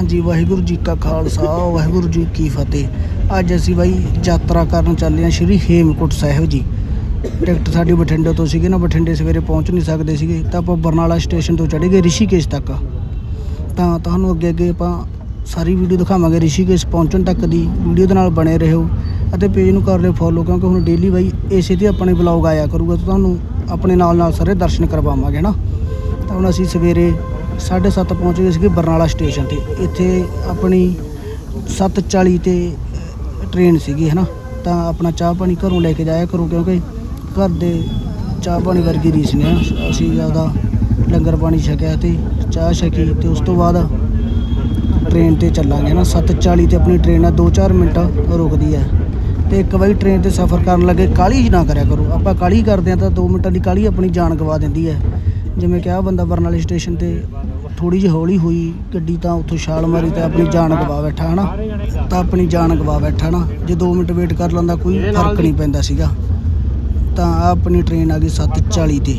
ਹਾਂਜੀ, ਵਾਹਿਗੁਰੂ ਜੀ ਕਾ ਖਾਲਸਾ, ਵਾਹਿਗੁਰੂ ਜੀ ਕੀ ਫਤਿਹ। ਅੱਜ ਅਸੀਂ ਬਾਈ ਯਾਤਰਾ ਕਰਨ ਚੱਲੇ ਹਾਂ ਸ਼੍ਰੀ ਹੇਮਕੁੰਟ ਸਾਹਿਬ ਜੀ। ਟਿਕਟ ਸਾਡੀ ਬਠਿੰਡੇ ਤੋਂ ਸੀਗੀ ਨਾ, ਬਠਿੰਡੇ ਸਵੇਰੇ ਪਹੁੰਚ ਨਹੀਂ ਸਕਦੇ ਸੀਗੇ, ਤਾਂ ਆਪਾਂ ਬਰਨਾਲਾ ਸਟੇਸ਼ਨ ਤੋਂ ਚੜ੍ਹ ਗਏ ਰਿਸ਼ੀਕੇਸ਼ ਤੱਕ। ਤਾਂ ਤੁਹਾਨੂੰ ਅੱਗੇ ਅੱਗੇ ਆਪਾਂ ਸਾਰੀ ਵੀਡੀਓ ਦਿਖਾਵਾਂਗੇ ਰਿਸ਼ੀਕੇਸ਼ ਪਹੁੰਚਣ ਤੱਕ ਦੀ, ਵੀਡੀਓ ਦੇ ਨਾਲ ਬਣੇ ਰਹੋ ਅਤੇ ਪੇਜ ਨੂੰ ਕਰ ਲਿਓ ਫੋਲੋ ਕਿਉਂਕਿ ਹੁਣ ਡੇਲੀ ਬਾਈ ਇਸੇ ਤੇ ਆਪਣੇ ਬਲੌਗ ਆਇਆ ਕਰੂਗਾ, ਤਾਂ ਤੁਹਾਨੂੰ ਆਪਣੇ ਨਾਲ ਨਾਲ ਸਾਰੇ ਦਰਸ਼ਨ ਕਰਵਾਵਾਂਗੇ ਨਾ। ਤਾਂ ਹੁਣ ਅਸੀਂ ਸਵੇਰੇ 7:30 ਪਹੁੰਚ ਗਏ ਸੀਗੇ ਬਰਨਾਲਾ ਸਟੇਸ਼ਨ ਤੇ। ਇੱਥੇ ਆਪਣੀ 7:40 ਤੇ ਟ੍ਰੇਨ ਸੀਗੀ ਹੈ ਨਾ ਤਾਂ ਆਪਣਾ ਚਾਹ ਪਾਣੀ ਘਰੋਂ ਲੈ ਕੇ ਜਾਇਆ ਕਰੋ, ਕਿਉਂਕਿ ਘਰ ਦੇ ਚਾਹ ਪਾਣੀ ਵਰਗੀ ਰੀਸ ਨੇ ਨਾ। ਅਸੀਂ ਜ਼ਿਆਦਾ ਲੰਗਰ ਪਾਣੀ ਛਕਿਆ ਤੇ ਚਾਹ ਛਕੀ ਤੇ ਉਸ ਤੋਂ ਬਾਅਦ ਟ੍ਰੇਨ ਤੇ ਚੱਲਾਂਗੇ ਨਾ 7:40 ਤੇ ਆਪਣੀ ਟ੍ਰੇਨ ਆ 2-4 ਮਿੰਟ ਰੁਕਦੀ ਹੈ ਤੇ ਇੱਕ ਵਾਰੀ ਟ੍ਰੇਨ ਤੇ ਸਫ਼ਰ ਕਰਨ ਲੱਗੇ ਕਾਲੀ ਨਾ ਕਰਿਆ ਕਰੋ। ਆਪਾਂ ਕਾਲੀ ਕਰਦੇ ਆ ਤਾਂ 2 ਮਿੰਟਾਂ ਦੀ ਕਾਲੀ ਆਪਣੀ ਜਾਨ ਗਵਾ ਦਿੰਦੀ ਹੈ ਜਿਵੇਂ ਕਿ ਆਹ ਬੰਦਾ ਬਰਨਾਲੇ ਸਟੇਸ਼ਨ ਤੇ ਥੋੜੀ ਜਿਹੀ ਹੌਲੀ ਹੋਈ ਗੱਡੀ ਤਾਂ ਉੱਥੋਂ ਛਾਲ ਮਾਰੀ ਤੇ ਆਪਣੀ ਜਾਨ ਗਵਾ ਬੈਠਾ, ਹਨਾ? ਤਾਂ ਆਪਣੀ ਜਾਨ ਗਵਾ ਬੈਠਾ ਨਾ ਜੇ 2 ਮਿੰਟ ਵੇਟ ਕਰ ਲੈਂਦਾ ਕੋਈ ਫ਼ਰਕ ਨਹੀਂ ਪੈਂਦਾ ਸੀਗਾ। ਤਾਂ ਆਹ ਆਪਣੀ ਟ੍ਰੇਨ ਆ ਗਈ 7:40 ਤੇ।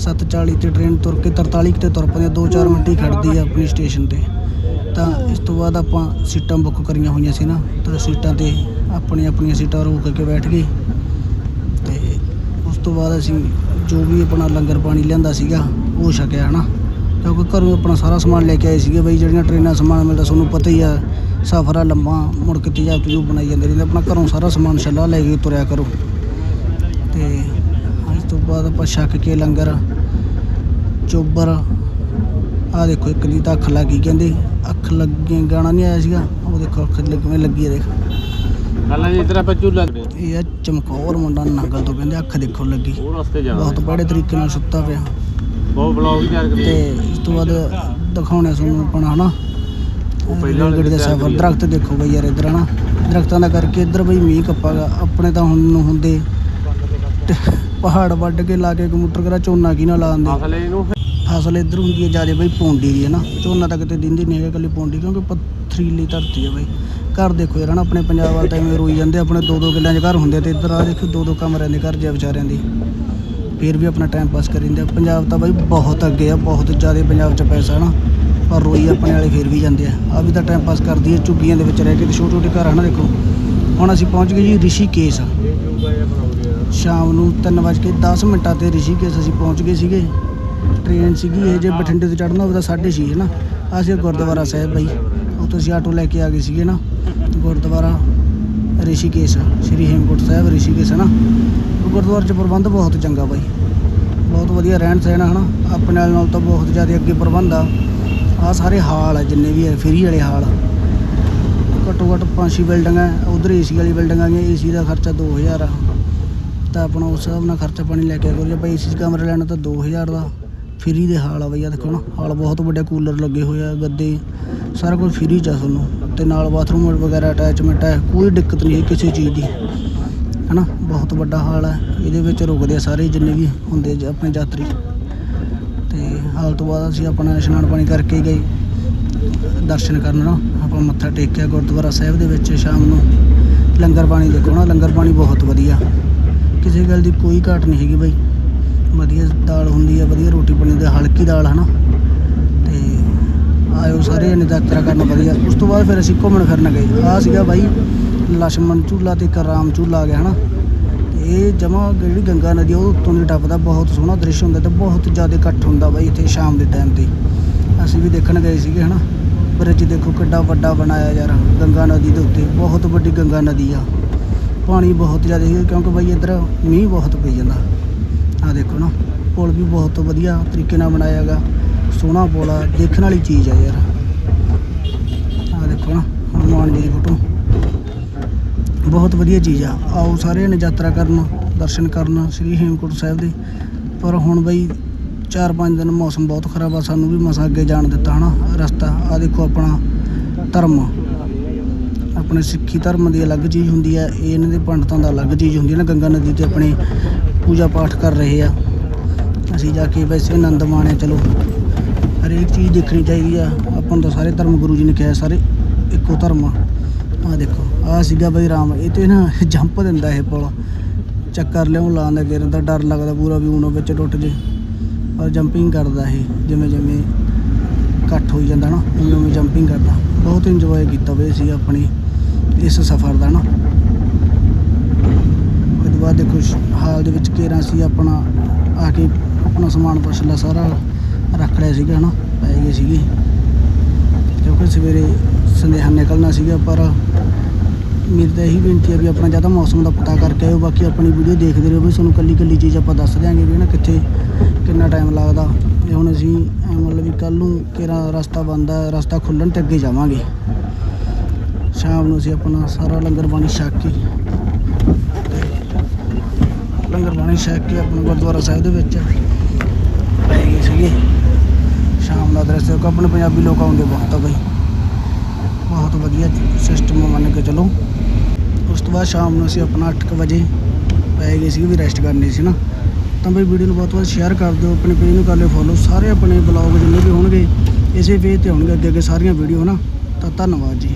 7:40 ਤੇ ਟ੍ਰੇਨ ਤੁਰ ਕੇ 43 ਤੇ ਤੁਰ ਪੈਂਦੀ 2-4 ਮਿੰਟ ਹੀ ਖੜਦੀ ਆ ਆਪਣੀ ਸਟੇਸ਼ਨ ਤੇ। ਤਾਂ ਇਸ ਤੋਂ ਬਾਅਦ ਆਪਾਂ ਸੀਟਾਂ ਬੁੱਕ ਕਰੀਆਂ ਹੋਈਆਂ ਸੀ ਨਾ, ਤਾਂ ਸੀਟਾਂ ਤੇ ਆਪਣੀ ਆਪਣੀਆਂ ਸੀਟਾਂ ਰੋਕ ਕੇ ਬੈਠ ਗਏ। ਤੇ ਉਸ ਤੋਂ ਬਾਅਦ ਅਸੀਂ ਜੋ ਵੀ ਆਪਣਾ ਲੰਗਰ ਪਾਣੀ ਲਿਆਂਦਾ ਸੀਗਾ, ਉਹ ਛਕਿਆ, ਹਨਾ? ਕਿਉਂਕਿ ਘਰੋਂ ਆਪਣਾ ਸਾਰਾ ਸਮਾਨ ਲੈ ਕੇ ਆਏ ਸੀਗੇ ਬਈ ਜਿਹੜੀਆਂ ਟ੍ਰੇਨਾਂ ਸਮਾਨ ਮਿਲਦਾ ਤੁਹਾਨੂੰ ਪਤਾ ਹੀ ਆ ਸਫ਼ਰ ਆ ਲੰਮਾ ਮੁੜ ਕੇ ਤੇਜ਼ਾਬ ਤਜੂਬ ਬਣਾਈ ਜਾਂਦੇ ਰਹਿੰਦੇ ਆਪਣਾ ਘਰੋਂ ਸਾਰਾ ਸਮਾਨ ਛੱਲਾ ਲੈ ਕੇ ਤੁਰਿਆ ਕਰੋ। ਤੇ ਇਸ ਤੋਂ ਬਾਅਦ ਆਪਾਂ ਛੱਕ ਕੇ ਲੰਗਰ ਚੋਬਰ ਆ ਦੇਖੋ ਇੱਕ ਦੀ ਤਾਂ ਅੱਖ ਲੱਗੀ ਕਹਿੰਦੇ ਅੱਖ ਲੱਗੀ ਗਾਣਾ ਨਹੀਂ ਆਇਆ ਸੀਗਾ ਉਹ ਦੇਖੋ ਅੱਖ ਲੱਗਵੇਂ ਲੱਗੀ ਆ ਦੇਖ। ਜੀ ਇਧਰ ਆਪਾਂ ਝੂਲਾ ਇਹ ਆ ਚਮਕੌਰ ਮੁੰਡਾ ਨੰਗਲ ਤੋਂ ਕਹਿੰਦੇ ਅੱਖ ਦੇਖੋ ਲੱਗੀ। ਉਹ ਰਸਤੇ ਜਾਣਾ ਬਹੁਤ ਬੜੇ ਤਰੀਕੇ ਨਾਲ ਸੁੱਤਾ ਪਿਆ। ਬਹੁਤ ਬਲੌਗ ਤਿਆਰ ਤੇ ਇਸ ਤੋਂ ਬਾਅਦ ਦਿਖਾਉਣੇ ਤੁਹਾਨੂੰ ਆਪਣਾ ਹਨਾ? ਉਹ ਪਹਿਲਾਂ ਰੇਲਗੱਡੀ ਦਾ ਸਫ਼ਰ। ਦਰਖਤ ਦੇਖੋ ਬਈ ਯਾਰ ਇੱਧਰ ਹਨਾ? ਦਰਖਤਾਂ ਦਾ ਕਰਕੇ ਇੱਧਰ ਬਈ ਮੀਂਹ ਕੱਪਾਗਾ ਆਪਣੇ ਤਾਂ ਹੁਣ ਨੂੰ ਹੁੰਦੇ। ਪਹਾੜ ਵੱਢ ਕੇ ਲਾ ਕੇ ਕੰਪਿਊਟਰ ਕਰਾ ਝੋਨਾ ਕੀ ਨਾ ਲਾਉਂਦੇ ਅਸਲੇ ਇਹਨੂੰ ਫਸਲ ਇੱਧਰ ਹੁੰਦੀ ਹੈ ਜ਼ਿਆਦਾ ਬਈ ਪੌਂਡੀ ਦੀ ਹੈ ਨਾ ਝੋਨਾ ਤਾਂ ਕਿਤੇ ਦਿੰਦੀ ਨਹੀਂ ਹੈਗਾ ਇਕੱਲੀ ਪੌਂਡੀ ਕਿਉਂਕਿ ਪੱਥਰੀਲੀ ਧਰਤੀ ਹੈ ਬਈ। ਘਰ ਦੇਖੋ ਯਾਰ ਨਾ ਆਪਣੇ ਪੰਜਾਬ ਵਾਲ ਤਾਂ ਐਵੇਂ ਰੋਈ ਜਾਂਦੇ ਆਪਣੇ ਦੋ ਦੋ ਕਿੱਲਿਆਂ 'ਚ ਘਰ ਹੁੰਦੇ ਤੇ ਇੱਧਰ ਆ ਦੇਖੋ ਦੋ ਦੋ ਕਮਰਿਆਂ ਦੇ ਘਰ ਜੇ ਵਿਚਾਰਿਆਂ ਦੀ। ਫਿਰ ਵੀ ਆਪਣਾ ਟਾਈਮ ਪਾਸ ਕਰੀ ਜਾਂਦੇ ਆ। ਪੰਜਾਬ ਤਾਂ ਬਾਈ ਬਹੁਤ ਅੱਗੇ ਆ, ਬਹੁਤ ਜ਼ਿਆਦਾ ਪੰਜਾਬ 'ਚ ਪੈਸਾ ਨਾ। ਪਰ ਰੋਈ ਆਪਣੇ ਵਾਲੇ ਫਿਰ ਵੀ ਜਾਂਦੇ ਆ। ਆ ਵੀ ਤਾਂ ਟਾਈਮ ਪਾਸ ਕਰਦੀ ਹੈ ਝੁੱਗੀਆਂ ਦੇ ਵਿੱਚ ਰਹਿ ਕੇ ਤੇ ਛੋਟੇ ਛੋਟੇ ਘਰ ਹਨ ਦੇਖੋ। ਹੁਣ ਅਸੀਂ ਪਹੁੰਚ ਗਏ ਜੀ ਰਿਸ਼ੀਕੇਸ਼। ਸ਼ਾਮ ਨੂੰ 3:10 ਮਿੰਟਾਂ ਤੇ ਰਿਸ਼ੀਕੇਸ਼ ਅਸੀਂ ਪਹੁੰਚ ਗਏ ਸੀਗੇ। ਟ੍ਰੇਨ ਸੀਗੀ ਇਹ ਜੇ ਬਠਿੰਡੇ ਤੋਂ ਚੜ੍ਹਨਾ ਹੋਵੇ ਤਾਂ 6:30 ਹੈ ਨਾ? ਅਸੀਂ ਗੁਰਦੁਆਰਾ ਸਾਹਿਬ ਬਾਈ। ਉੱਥੋਂ ਅਸੀਂ ਆਟੋ ਲੈ ਕੇ ਆ ਗਏ ਸੀਗੇ ਨਾ। ਗੁਰਦੁਆਰਾ ਰਿਸ਼ੀਕੇਸ਼, ਸ਼੍ਰੀ ਹੇਮਕੁੰਟ ਸਾਹਿਬ ਰਿਸ਼ੀਕੇਸ਼, ਹੈ ਨਾ? ਗੁਰਦੁਆਰੇ 'ਚ ਪ੍ਰਬੰਧ ਬਹੁਤ ਚੰਗਾ ਬਾਈ। ਬਹੁਤ ਵਧੀਆ ਰਹਿਣ ਸਹਿਣ ਹੈ ਨਾ ਆਪਣੇ ਨਾਲ ਨਾਲ ਤਾਂ ਬਹੁਤ ਜ਼ਿਆਦਾ ਅੱਗੇ ਪ੍ਰਬੰਧ ਆ। ਆ ਸਾਰੇ ਹਾਲ ਆ, ਜਿੰਨੇ ਵੀ ਹੈ ਫਰੀ ਵਾਲੇ ਹਾਲ ਘੱਟੋ ਘੱਟ ਪੰਜ ਛੇ ਬਿਲਡਿੰਗਾਂ ਉਧਰ ਏਸੀ ਵਾਲੀ ਬਿਲਡਿੰਗਾਂ ਆ ਗਈਆਂ ਏਸੀ ਦਾ ਖਰਚਾ 2000 ਆ। ਤਾਂ ਆਪਣਾ ਉਸ ਹਿਸਾਬ ਨਾਲ ਖਰਚਾ ਪਾਣੀ ਲੈ ਕੇ ਆਇਆ ਕਰੋ ਜੇ ਆਪਾਂ ਏਸੀ 'ਚ ਕਮਰਾ ਲੈਣਾ ਤਾਂ 2000 ਦਾ ਫਰੀ ਦੇ ਹਾਲ ਆ ਬਈ ਆ ਦੇਖੋ ਨਾ, ਹਾਲ ਬਹੁਤ ਵੱਡੇ ਕੂਲਰ ਲੱਗੇ ਹੋਏ ਆ, ਗੱਦੇ, ਸਾਰਾ ਕੁਝ ਫਰੀ ਚ ਆ ਤੁਹਾਨੂੰ। ਤੇ ਨਾਲ ਬਾਥਰੂਮ ਵਗੈਰਾ ਅਟੈਚਮੈਂਟ ਹੈ ਕੋਈ ਦਿੱਕਤ ਨਹੀਂ ਕਿਸੇ ਚੀਜ਼ ਦੀ। ਹਨਾ, ਬਹੁਤ ਵੱਡਾ ਹਾਲ ਹੈ। ਇਹਦੇ ਵਿੱਚ ਰੁਕਦੇ ਆ ਸਾਰੇ ਜਿੰਨੇ ਵੀ ਹੁੰਦੇ ਜ- ਆਪਣੇ ਯਾਤਰੀ। ਤੇ ਹਾਲ ਤੋਂ ਬਾਅਦ ਅਸੀਂ ਆਪਣਾ ਇਸ਼ਨਾਨ ਪਾਣੀ ਕਰਕੇ ਗਏ। ਦਰਸ਼ਨ ਕਰਨ ਨਾ। ਆਪਾਂ ਮੱਥਾ ਟੇਕਿਆ ਗੁਰਦੁਆਰਾ ਸਾਹਿਬ ਦੇ ਵਿੱਚ ਸ਼ਾਮ ਨੂੰ। ਲੰਗਰ ਪਾਣੀ ਦੇਖੋ ਨਾ, ਲੰਗਰ ਪਾਣੀ ਬਹੁਤ ਵਧੀਆ। ਕਿਸੇ ਗੱਲ ਦੀ ਕੋਈ ਘਾਟ ਨਹੀਂ ਹੈਗੀ ਬਾਈ। ਵਧੀਆ ਦਾਲ ਹੁੰਦੀ ਹੈ ਵਧੀਆ ਰੋਟੀ ਪਾਣੀ ਦੀ ਹਲਕੀ ਦਾਲ, ਹਨਾ। ਤੇ ਆਇਓ ਸਾਰੇ ਜਣੇ ਯਾਤਰਾ ਕਰਨ ਵਧੀਆ। ਉਸ ਤੋਂ ਬਾਅਦ ਫਿਰ ਅਸੀਂ ਘੁੰਮਣ ਫਿਰਨ ਗਏ। ਆ ਸੀਗਾ ਬਾਈ ਲਛਮਣ ਝੂਲਾ ਤੇ ਇੱਕ ਰਾਮ ਝੂਲਾ ਆ ਗਿਆ ਹਨਾ? ਤੇ ਇਹ ਜਮਾ ਜਿਹੜੀ ਗੰਗਾ ਨਦੀ ਆ, ਉਹ ਉੱਤੋਂ ਦੀ ਟੱਪਦਾ ਬਹੁਤ ਸੋਹਣਾ ਦ੍ਰਿਸ਼ ਹੁੰਦਾ ਤੇ ਬਹੁਤ ਜ਼ਿਆਦਾ ਇਕੱਠ ਹੁੰਦਾ ਬਾਈ ਇੱਥੇ ਸ਼ਾਮ ਦੇ ਟਾਈਮ ਤੇ। ਅਸੀਂ ਵੀ ਦੇਖਣ ਗਏ ਸੀਗੇ ਹਨਾ? ਬ੍ਰਿਜ ਦੇਖੋ ਕਿੱਡਾ ਵੱਡਾ ਬਣਾਇਆ ਯਾਰ ਗੰਗਾ ਨਦੀ ਦੇ ਉੱਤੇ। ਬਹੁਤ ਵੱਡੀ ਗੰਗਾ ਨਦੀ ਆ। ਪਾਣੀ ਬਹੁਤ ਜ਼ਿਆਦਾ ਹੈ ਕਿਉਂਕਿ ਬਾਈ ਇੱਧਰ ਮੀਂਹ ਬਹੁਤ ਪਈ ਜਾਂਦਾ। ਆ ਦੇਖੋ ਨਾ ਪੁਲ ਵੀ ਬਹੁਤ ਵਧੀਆ ਤਰੀਕੇ ਨਾਲ ਬਣਾਇਆ ਹੈਗਾ। ਸੋਹਣਾ ਪੁਲ ਆ ਦੇਖਣ ਵਾਲੀ ਚੀਜ਼ ਆ ਯਾਰ। ਆ ਦੇਖੋ ਨਾ ਹਨੂਮਾਨ ਜੀ ਦੀ ਫੋਟੋ ਬਹੁਤ ਵਧੀਆ ਚੀਜ਼ ਆ। ਆਓ ਸਾਰੇ ਨੇ ਯਾਤਰਾ ਕਰਨ, ਦਰਸ਼ਨ ਕਰਨ ਸ੍ਰੀ ਹੇਮਕੁੰਟ ਸਾਹਿਬ ਦੇ। ਪਰ ਹੁਣ ਬਈ 4-5 ਦਿਨ ਮੌਸਮ ਬਹੁਤ ਖਰਾਬ ਆ, ਸਾਨੂੰ ਵੀ ਮਸਾ ਅੱਗੇ ਜਾਣ ਦਿੱਤਾ, ਹਨਾ? ਰਸਤਾ ਆ ਦੇਖੋ ਆਪਣਾ ਧਰਮ। ਆਪਣੇ ਸਿੱਖੀ ਧਰਮ ਦੀ ਅਲੱਗ ਚੀਜ਼ ਹੁੰਦੀ ਆ, ਇਹ ਇਹਨਾਂ ਦੇ ਪੰਡਤਾਂ ਦਾ ਅਲੱਗ ਚੀਜ਼ ਹੁੰਦੀ ਹੈ ਨਾ। ਗੰਗਾ ਨਦੀ ਤੇ ਆਪਣੇ ਪੂਜਾ ਪਾਠ ਕਰ ਰਹੇ ਆ। ਅਸੀਂ ਜਾ ਕੇ ਵੈਸੇ ਆਨੰਦ ਮਾਣਿਆ, ਚਲੋ। ਹਰੇਕ ਚੀਜ਼ ਦੇਖਣੀ ਚਾਹੀਦੀ ਆ। ਆਪਾਂ ਨੂੰ ਤਾਂ ਸਾਰੇ ਧਰਮ ਗੁਰੂ ਜੀ ਨੇ ਕਿਹਾ, ਸਾਰੇ ਇੱਕੋ ਧਰਮ ਆ। ਆ ਦੇਖੋ ਆ ਸੀਗਾ ਬਈ ਰਾਮ, ਇਹ ਤੇ ਨਾ ਜੰਪ ਦਿੰਦਾ ਇਹ ਪੁਲ। ਚੱਕਰ ਲਿਆਉਂ ਲਾਉਂਦਾ ਗਿਰਨ ਦਾ ਡਰ ਲੱਗਦਾ ਪੂਰਾ ਵੀ ਉਹਨੋਂ ਵਿੱਚ ਟੁੱਟ ਜੇ। ਪਰ ਜੰਪਿੰਗ ਕਰਦਾ ਇਹ, ਜਿਵੇਂ ਜਿਵੇਂ ਇਕੱਠ ਹੋਈ ਜਾਂਦਾ ਨਾ, ਉਵੇਂ ਉਵੇਂ ਜੰਪਿੰਗ ਕਰਦਾ। ਬਹੁਤ ਇੰਜੋਏ ਕੀਤਾ ਬਈ ਸੀ ਆਪਣੀ ਇਸ ਸਫ਼ਰ ਦਾ ਨਾ। ਉਹਦੇ ਬਾਅਦ ਦੇਖੋ, ਹਾਲ ਦੇ ਵਿੱਚ ਕੇਰਾਂ ਸੀ ਆਪਣਾ, ਆ ਕੇ ਆਪਣਾ ਸਮਾਨ ਪਛਲਾ ਸਾਰਾ, ਰੱਖ ਲਿਆ ਸੀਗਾ ਨਾ, ਪੈ ਗਏ ਸੀਗੇ। ਕਿਉਂਕਿ ਸਵੇਰੇ ਸੰਦੇਹਾ ਨਿਕਲਣਾ ਸੀਗਾ, ਪਰ ਮੇਰੀ ਤਾਂ ਇਹੀ ਬੇਨਤੀ ਹੈ ਵੀ ਆਪਣਾ ਜ਼ਿਆਦਾ ਮੌਸਮ ਦਾ ਪਤਾ ਕਰਕੇ ਆਇਓ, ਬਾਕੀ ਆਪਣੀ ਵੀਡੀਓ ਦੇਖਦੇ ਰਹੋ ਵੀ ਤੁਹਾਨੂੰ ਕੱਲੀ ਕੱਲੀ ਚੀਜ਼ ਆਪਾਂ ਦੱਸ ਦਿਆਂਗੇ ਵੀ ਨਾ ਕਿੱਥੇ, ਕਿੰਨਾ ਟਾਈਮ ਲੱਗਦਾ। ਤੇ ਹੁਣ ਅਸੀਂ ਮਤਲਬ ਵੀ ਕੱਲ ਨੂੰ ਕਿਹੜਾ ਰਸਤਾ ਬੰਦਾ ਰਸਤਾ ਖੁੱਲਣ ਤੇ ਅੱਗੇ ਜਾਵਾਂਗੇ। ਸ਼ਾਮ ਨੂੰ ਅਸੀਂ ਆਪਣਾ ਸਾਰਾ ਲੰਗਰ ਪਾਣੀ ਛਕ ਕੇ, ਲੰਗਰ ਪਾਣੀ ਛਕ ਕੇ ਆਪਣੇ ਗੁਰਦੁਆਰਾ ਸਾਹਿਬ ਦੇ ਵਿੱਚ ਪੈ ਗਏ ਸੀਗੇ। ਸ਼ਾਮ ਦਾ ਦ੍ਰਿਸ਼ ਦੇਖੋ ਆਪਣੇ ਪੰਜਾਬੀ ਲੋਕ ਆਉਂਦੇ ਬਹੁਤ ਆ ਬਈ। ਬਹੁਤ ਵਧੀਆ ਸਿਸਟਮ ਮੰਨ ਕੇ ਚਲੋ। ਉਸ ਤੋਂ ਬਾਅਦ ਸ਼ਾਮ ਨੂੰ ਅਸੀਂ ਆਪਣਾ 8:00 ਵਜੇ ਪੈ ਗਏ ਸੀ ਵੀ ਰੈਸਟ ਕਰਨੀ ਸੀ ਨਾ। ਤਾਂ ਬਈ ਵੀਡੀਓ ਨੂੰ ਬਹੁਤ ਬਹੁਤ ਸ਼ੇਅਰ ਕਰ ਦਿਓ, ਆਪਣੇ ਪੇਜ ਨੂੰ ਕਰ ਲਿਓ ਫੋਲੋ ਸਾਰੇ ਆਪਣੇ ਬਲੌਗ ਜਿੰਨੇ ਵੀ ਹੋਣਗੇ, ਇਸੇ ਪੇਜ ਤੇ ਹੋਣਗੇ ਅੱਗੇ ਅੱਗੇ ਸਾਰੀਆਂ ਵੀਡੀਓ ਨਾ। ਤਾਂ ਧੰਨਵਾਦ ਜੀ।